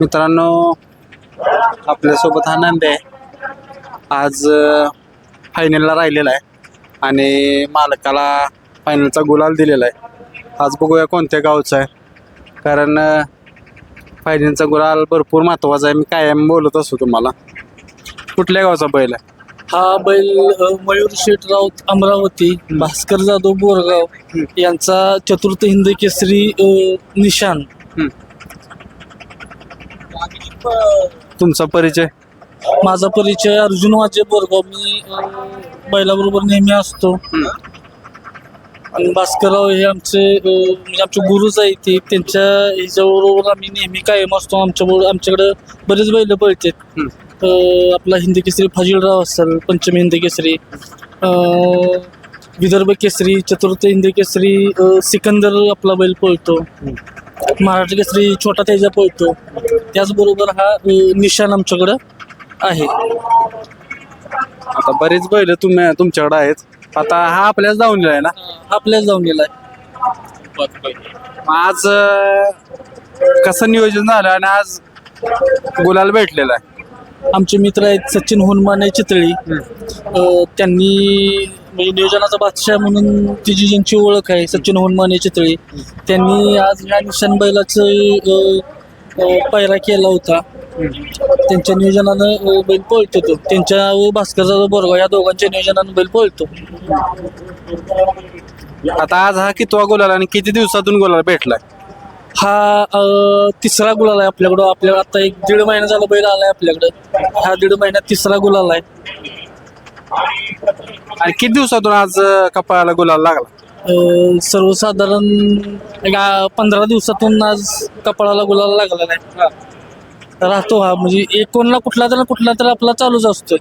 मित्रांनो आपल्यासोबत हा नंद आहे. आज फायनलला राहिलेला आहे आणि मालकाला फायनलचा गुलाल दिलेला आहे. आज बघूया कोणत्या गावचा आहे. कारण फायनलचा गुलाल भरपूर महत्त्वाचा आहे. मी कायम बोलत असतो तुम्हाला. कुठल्या गावचा बैल आहे? हा बैल मयूर शेठ राऊत अमरावती भास्कर जाधव बोरगाव यांचा चतुर्थ हिंद केसरी निशान. तुमचा परिचय? माझा परिचय अर्जुन वाजे बोरगाव. मी अ, बैलाबरोबर नेहमी असतो. आणि भास्करराव हे आमचे अ, म्हणजे आमचे गुरुच आहे ते. त्यांच्या ह्याच्याबरोबर आम्ही नेहमी कायम असतो. आमच्या आमच्याकडे बरेच बैल पळतात. अ, आपला हिंदी केसरी फाजीलराव असेल पंचमी हिंदी केसरी अ, विदर्भ केसरी चतुर्थ हिंदी केसरी अ, सिकंदर आपला बैल पळतो. महाराष्ट्र केसरी छोटा तेजा पळतो. त्याचबरोबर हा अ, निशान आमच्याकडं आहे. आता बरेच बैल तुम्ही तुमच्याकडे आहेत. आता हा आपल्याच जाऊन आहे ना? आपल्याला जाऊन गेलाय मग आज अं, कसं नियोजन झालं आणि आज गुलाल भेटलेला आहे? आमचे मित्र आहेत सचिन हुनमाने चितळी. अ, त्यांनी म्हणजे नियोजनाचा बादशाह म्हणून तिची ज्यांची ओळख आहे सचिन हुनमाने चितळी त्यांनी आज ह्या निशान बैलाचं पायरा केला होता. त्यांच्या नियोजनानं बैल पळतो तो. त्यांच्या व भास्कर जाधव बोरगाव या दोघांच्या नियोजनानं बैल पळतो. आता आज हा कितवा गुलाल आणि किती दिवसातून गुलाल भेटलाय? हा अ, तिसरा गुलाल आहे आपल्याकडं. आपल्याकडं आता एक दीड महिना झाला बैल आलाय आपल्याकडं. हा दीड महिन्यात तिसरा गुलाल आहे. आणि किती दिवसातून आज अं, कपाळाला गुलाल लागला? अ, सर्वसाधारण एक आ- पंधरा दिवसातून आज कपाळाला गुलाल लागला नाही. राहतो हा म्हणजे एक कोणला कुठला तर कुठला तर आपला चालूच असतोय.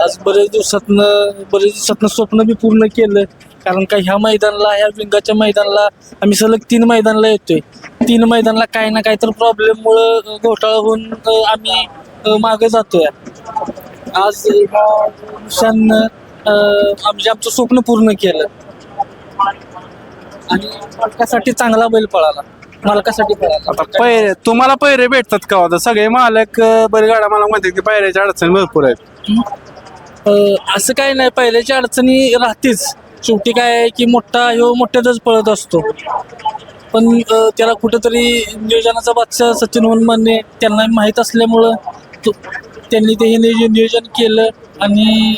आज बरेच दिवसातनं बरेच दिवसातनं स्वप्न बी पूर्ण केलं. कारण का ह्या मैदानाला ह्या विंगाच्या मैदानाला आम्ही सलग तीन मैदानाला येतोय. तीन मैदानाला काही ना काही तर प्रॉब्लेममुळं घोटाळा होऊन अ, आम्ही मागे जातोय. आज ह्या निशान आमचे आमचं स्वप्न पूर्ण केलं. आणि मालकासाठी चांगला बैल पळाला. मालकासाठी पळाला. पैरे तुम्हाला पैरे भेटतात का आता सगळे मालक बैलगाडा मला म्हणतात की पैऱ्याच्या अडचणी भरपूर आहेत. अ, असं काय नाही. पहिल्याच्या अडचणी राहतेच. शेवटी काय आहे की मोठा ह्यो मोठ्यातच पळत असतो. पण अ, त्याला कुठंतरी नियोजनाचा बादशाह सचिन वनमाने त्यांना माहीत असल्यामुळं तो त्यांनी ते हे नियोजन नियोजन केलं आणि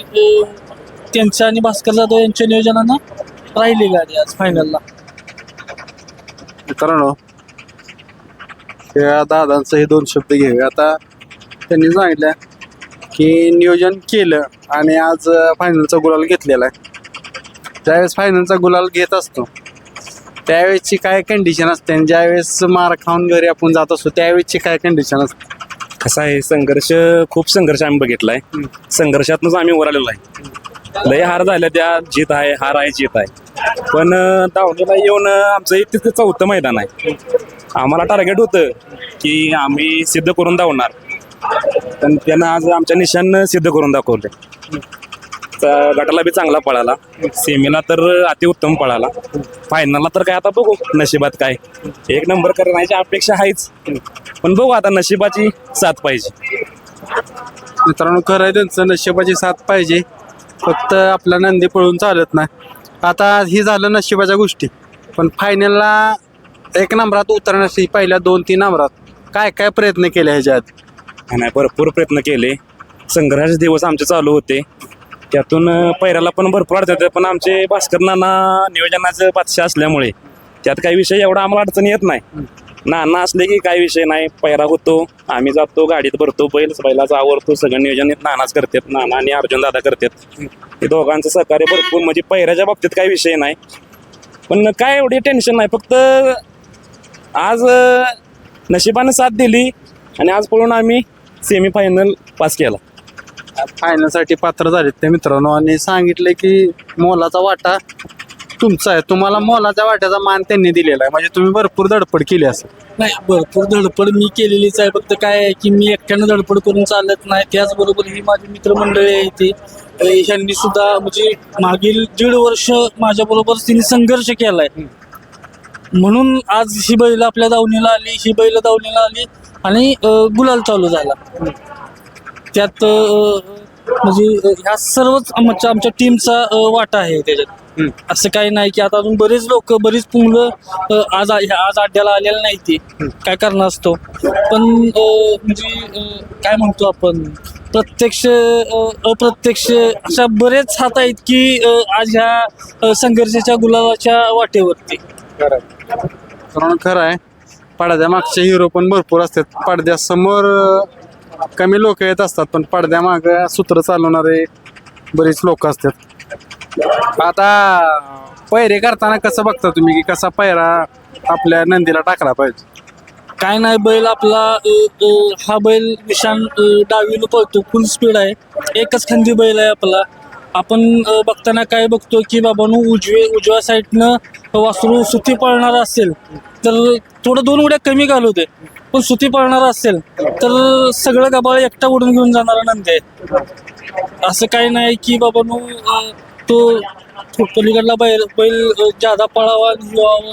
त्यांचं आणि भास्कर जाधव यांच्या नियोजनानं राहिली गाडी आज फायनलला मित्रांनो त्या दादांचं हे दोन शब्द घेऊया. आता त्यांनी सांगितलं की नियोजन केलं आणि आज फायनलचा गुलाल घेतलेला आहे. ज्यावेळेस फायनलचा गुलाल घेत असतो त्यावेळेसची काय कंडिशन असते? आणि ज्यावेळेस मार खाऊन घरी आपण जात असतो त्यावेळेसची काय कंडिशन असते? कसं आहे संघर्ष खूप संघर्ष आम्ही बघितलाय. संघर्षातूनच आम्ही वर आलेलो आहे. लय हार झाल्या त्या जीत आहे हार आहे जीत आहे. पण अं, दावणीला येऊन आमचं हे तिथं चौथं मैदान आहे. आम्हाला टार्गेट होतं की आम्ही सिद्ध करून धावणार. पण त्यानं आज आमच्या निशान सिद्ध करून दाखवले गटाला बी चांगला पळाला. सेमीला तर अतिउत्तम पळाला. फायनलला तर काय आता बघू नशिबात काय. एक नंबर करण्याची अपेक्षा आहेच. पण बघू आता नशिबाची साथ पाहिजे. मित्रांनो खरं आहे त्यांचं नशिबाची साथ पाहिजे. फक्त आपला नंदी पळून चालत नाही. आता ही झालं नशिबाच्या गोष्टी. पण फायनलला एक नंबरात उतरण्यासाठी पहिल्या दोन तीन नंबरात काय काय प्रयत्न केले ह्याच्यात? नाही भरपूर प्रयत्न केले. संघर्षाचे दिवस आमचे चालू होते. त्यातून पैराला पण भरपूर अडचण होते पण आमचे भास्कर नाना नियोजनाचं बादशाह असल्यामुळे त्यात काही विषय एवढा आम्हाला अडचण येत नाही. नाना असले की काही विषय नाही. पैरा होतो आम्ही जातो गाडीत भरतो बैल बैलाचा आवडतो सगळं नियोजन नानाच करतात नाना आणि अर्जुन दादा करतात. हे दोघांचं सहकार्य भरपूर म्हणजे पैराच्या बाबतीत काही विषय नाही. पण काय एवढी टेन्शन नाही. फक्त आज नशिबानं साथ दिली आणि आज पळून आम्ही सेमीफायनल पास केला. फायनलसाठी पात्र झालेत ते मित्रांनो. आणि सांगितलं की मोलाचा वाटा तुमचा आहे. तुम्हाला मोलाच्या वाट्याचा मान त्यांनी दिलेला आहे. म्हणजे तुम्ही भरपूर धडपड केली असेल. नाही भरपूर धडपड मी केलेलीच आहे. फक्त काय आहे की मी एकट्यानं धडपड करून चालत नाही. त्याचबरोबर ही माझी मित्रमंडळी आहे ती. अ, ह्यांनी सुद्धा म्हणजे मागील दीड वर्ष माझ्याबरोबर तिने संघर्ष केलाय. म्हणून आज ही बैल आपल्या दावणीला आली ही बैल दावणीला आली आणि अ, गुलाल चालू झाला. त्यात म्हणजे ह्या सर्वच आमच्या आमच्या टीमचा वाटा आहे त्याच्यात. असं काही नाही की आता अजून बरेच लोक बरीच मुलं आज आज अड्ड्याला आलेलं नाही ते. काय करणार असतो? पण म्हणजे काय म्हणतो आपण? प्रत्यक्ष अप्रत्यक्ष अशा बरेच हात आहेत की आज ह्या संघर्षाच्या गुलाबाच्या वाटेवरती. कारण खरं आहे. पडद्या मागचे हिरो पण भरपूर असतात. पडद्यासमोर कमी लोक येत असतात पण पडद्यामाग सूत्र चालवणारे बरीच लोक असतात. आता पैरे करताना कसं बघता तुम्ही की कसा पैरा आपल्या नंदीला टाकला पाहिजे? काय नाही बैल आपला अ, अ, हा बैल निशान डावीला डावीनं पळतो फुल स्पीड आहे. एकच खंदी बैल आहे आपला. आपण अ, बघताना काय बघतो की बाबांनो उजवे उजव्या साईडनं वासरू सुती पळणार असेल तर थोडं दोन उड्या कमी घालू दे. पण सुती पळणार असेल तर सगळं गबाळ एकटा उडून घेऊन जाणारा नंदी. आहे असं काही नाही की बाबांनो अ, तो पलीकडला बैल बैल जादा पळावा जुळावा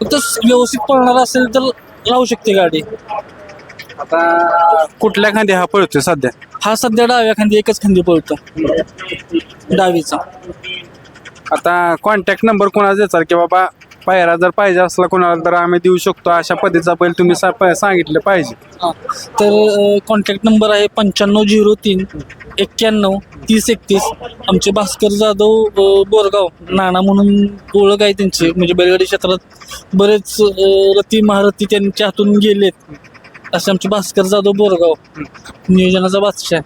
फक्त व्यवस्थित पळणार असेल तर लावू शकते गाडी. आता कुठल्या खांदी हा पळतोय सध्या? हा सध्या डाव्या खांदी एकच खांदी पळतो. डावीचा. आता कॉन्टॅक्ट नंबर कोणाचा द्यायचा की बाबा पायरा जर पाहिजे असला कोणाला तर आम्ही देऊ शकतो. अशा पद्धतीचा बैल तुम्ही सा- प- सांगितलं पाहिजे. हा. तर कॉन्टॅक्ट नंबर आहे पंच्याण्णव झिरो तीन एक्क्याण्णव तीस एकतीस. आमचे भास्कर जाधव अ, बोरगाव नाना म्हणून ओळख आहे त्यांची. म्हणजे बैलगाडी क्षेत्रात बरेच अ, रती महारथी त्यांच्या हातून गेलेत. असे आमचे भास्कर जाधव बोरगाव नियोजनाचा बादशाह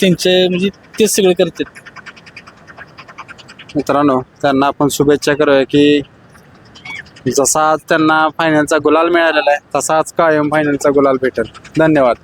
त्यांचे म्हणजे तेच सगळे करतात. मित्रांनो त्यांना आपण शुभेच्छा करूया की जसा आज त्यांना फायनलचा गुलाल मिळालेला आहे तसाच कायम फायनलचा गुलाल भेटेल. धन्यवाद.